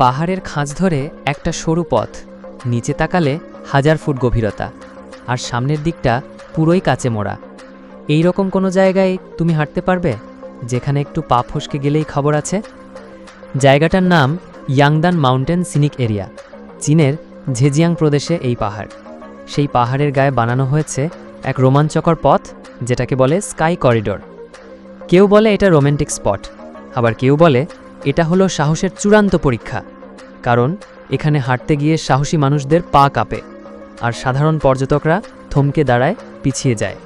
পাহাড়ের খাঁজ ধরে একটা সরু পথ, নিচে তাকালে হাজার ফুট গভীরতা, আর সামনের দিকটা পুরোই কাচে মোড়া। এই রকম কোনো জায়গায় তুমি হাঁটতে পারবে, যেখানে একটু পা ফসকে গেলেই খবর আছে? জায়গাটার নাম ইয়াংদান মাউন্টেন সিনিক এরিয়া, চীনের ঝেজিয়াং প্রদেশে এই পাহাড়। সেই পাহাড়ের গায়ে বানানো হয়েছে এক রোমাঞ্চকর পথ, যেটাকে বলে স্কাই করিডোর। কেউ বলে এটা রোম্যান্টিক স্পট, আবার কেউ বলে এটা হলো সাহসের চূড়ান্ত পরীক্ষা, কারণ এখানে হাঁটতে গিয়ে সাহসী মানুষদের পা কাঁপে, আর সাধারণ পর্যটকরা থমকে দাঁড়ায়, পিছিয়ে যায়।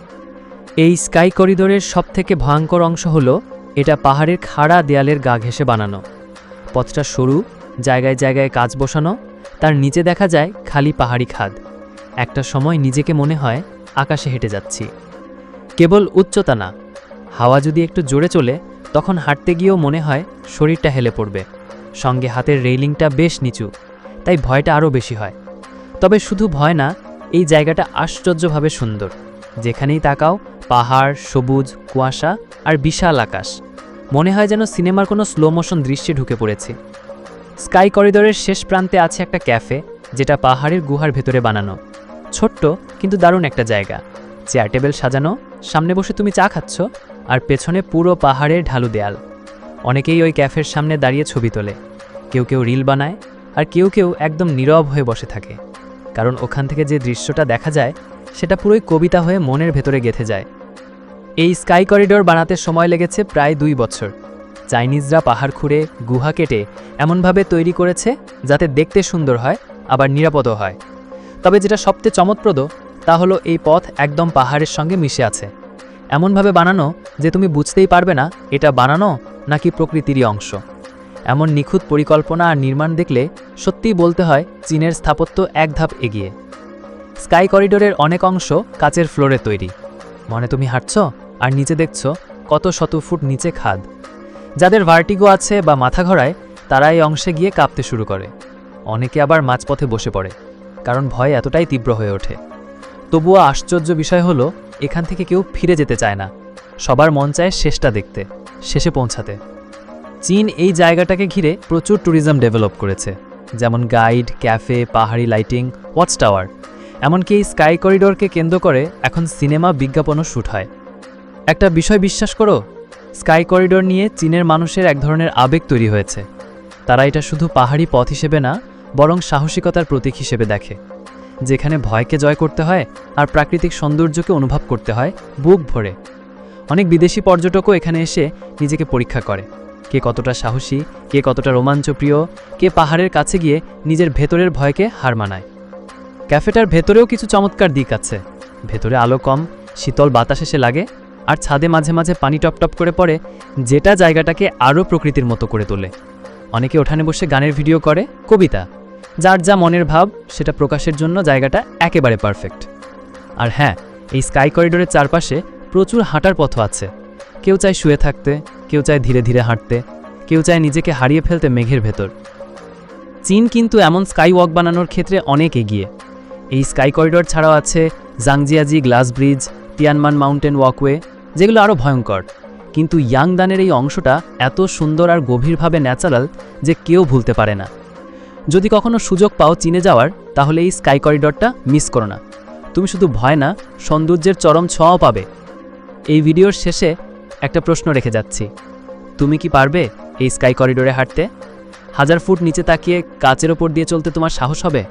এই স্কাই করিডোরের সবথেকে ভয়ঙ্কর অংশ হলো, এটা পাহাড়ের খাড়া দেয়ালের গা ঘেঁষে বানানো। পথটা সরু, জায়গায় জায়গায় কাজ বসানো, তার নিচে দেখা যায় খালি পাহাড়ি খাদ। একটা সময় নিজেকে মনে হয় আকাশে হেঁটে যাচ্ছি। কেবল উচ্চতা না, হাওয়া যদি একটু জোরে চলে তখন হাঁটতে গিয়েও মনে হয় শরীরটা হেলে পড়বে। সঙ্গে হাতের রেইলিংটা বেশ নিচু, তাই ভয়টা আরও বেশি হয়। তবে শুধু ভয় না, এই জায়গাটা আশ্চর্যভাবে সুন্দর। যেখানেই তাকাও, পাহাড়, সবুজ, কুয়াশা আর বিশাল আকাশ। মনে হয় যেন সিনেমার কোনো স্লো মোশন দৃশ্যে ঢুকে পড়েছি। স্কাই করিডোরের শেষ প্রান্তে আছে একটা ক্যাফে, যেটা পাহাড়ের গুহার ভেতরে বানানো। ছোট্ট, কিন্তু দারুণ একটা জায়গা। চেয়ার টেবিল সাজানো, সামনে বসে তুমি চা খাচ্ছ? আর পেছনে পুরো পাহাড়ের ঢালু দেয়াল। অনেকেই ওই ক্যাফের সামনে দাঁড়িয়ে ছবি তোলে। কেউ কেউ রিল বানায় আর কেউ কেউ একদম নীরব হয়ে বসে থাকে। কারণ ওখান থেকে যে দৃশ্যটা দেখা যায়, সেটা পুরোই কবিতা হয়ে মনের ভেতরে গেঁথে যায়। এই স্কাই করিডোর বানাতে সময় লেগেছে প্রায় দুই বছর। চাইনিজরা পাহাড় খুঁড়ে গুহা কেটে এমনভাবে তৈরি করেছে যাতে দেখতে সুন্দর হয়, আবার নিরাপদও হয়। তবে যেটা সবচেয়ে চমৎপ্রদ তা হলো এই পথ একদম পাহাড়ের সঙ্গে মিশে আছে। এমনভাবে বানানো যে তুমি বুঝতেই পারবে না এটা বানানো নাকি প্রকৃতিরই অংশ। এমন নিখুঁত পরিকল্পনা আর নির্মাণ দেখলে সত্যিই বলতে হয় চীনের স্থাপত্য এক ধাপ এগিয়ে। স্কাই করিডোরের অনেক অংশ কাচের ফ্লোরে তৈরি। মনে তুমি হাঁটছ? আর নিচে দেখছ কত শত ফুট নিচে খাদ। যাদের ভার্টিগো আছে বা মাথা ঘোরায়, তারা এই অংশে গিয়ে কাঁপতে শুরু করে। অনেকে আবার মাঝপথে বসে পড়ে, কারণ ভয় এতটাই তীব্র হয়ে ওঠে। তবুও আশ্চর্য বিষয় হলো, এখান থেকে কেউ ফিরে যেতে চায় না। সবার মন চায় শেষটা দেখতে, শেষে পৌঁছাতে। চীন এই জায়গাটাকে ঘিরে প্রচুর ট্যুরিজম ডেভেলপ করেছে, যেমন গাইড ক্যাফে পাহাড়ি লাইটিং ওয়াচ টাওয়ার এমনকি এই স্কাই করিডোরকে কেন্দ্র করে এখন সিনেমা বিজ্ঞাপনও শ্যুট হয়। একটা বিষয় বিশ্বাস করো স্কাই করিডোর নিয়ে চীনের মানুষের এক ধরনের আবেগ তৈরি হয়েছে। তারা এটা শুধু পাহাড়ি পথ হিসেবে না, বরং সাহসিকতার প্রতীক হিসেবে দেখে। যেখানে ভয়কে জয় করতে হয় আর প্রাকৃতিক সৌন্দর্যকে অনুভব করতে হয় বুক ভরে। অনেক বিদেশি পর্যটকও এখানে এসে নিজেকে পরীক্ষা করে। কে কতটা সাহসী, কে কতটা রোমাঞ্চপ্রিয়, কে পাহাড়ের কাছে গিয়ে নিজের ভেতরের ভয়কে হার মানায়। ক্যাফেটার ভেতরেও কিছু চমৎকার দিক আছে। ভেতরে আলো কম, শীতল বাতাস এসে লাগে, আর ছাদে মাঝে মাঝে পানি টপ টপ করে পড়ে, যেটা জায়গাটাকে আরও প্রকৃতির মতো করে তোলে। অনেকে ওঠানে বসে গানের ভিডিও করে, কবিতা। যার যা মনের ভাব, সেটা প্রকাশের জন্য জায়গাটা একেবারে পারফেক্ট আর হ্যাঁ এই স্কাই করিডোরের চারপাশে প্রচুর হাঁটার পথ আছে। কেউ চায় শুয়ে থাকতে, কেউ চায় ধীরে ধীরে হাঁটতে, কেউ চায় নিজেকে হারিয়ে ফেলতে মেঘের ভেতর। চীন কিন্তু এমন স্কাই ওয়াক বানানোর ক্ষেত্রে অনেক এগিয়ে। এই স্কাই করিডোর ছাড়াও আছে Zhangjiajie glass bridge Tianmen mountain walkway যেগুলো আরও ভয়ঙ্কর। কিন্তু ইয়াংদানের এই অংশটা এত সুন্দর আর গভীরভাবে ন্যাচারাল যে কেউ ভুলতে পারে না। যদি কখনো সুযোগ পাও চীনে যাওয়ার, তাহলে এই স্কাই করিডরটা মিস করো না। তুমি শুধু ভয় না, সৌন্দর্যের চরম ছোঁয়াও পাবে। এই ভিডিওর শেষে একটা প্রশ্ন রেখে যাচ্ছি। তুমি কি পারবে এই স্কাই করিডোরে হাঁটতে? হাজার ফুট নিচে তাকিয়ে কাচের ওপর দিয়ে চলতে তোমার সাহস হবে?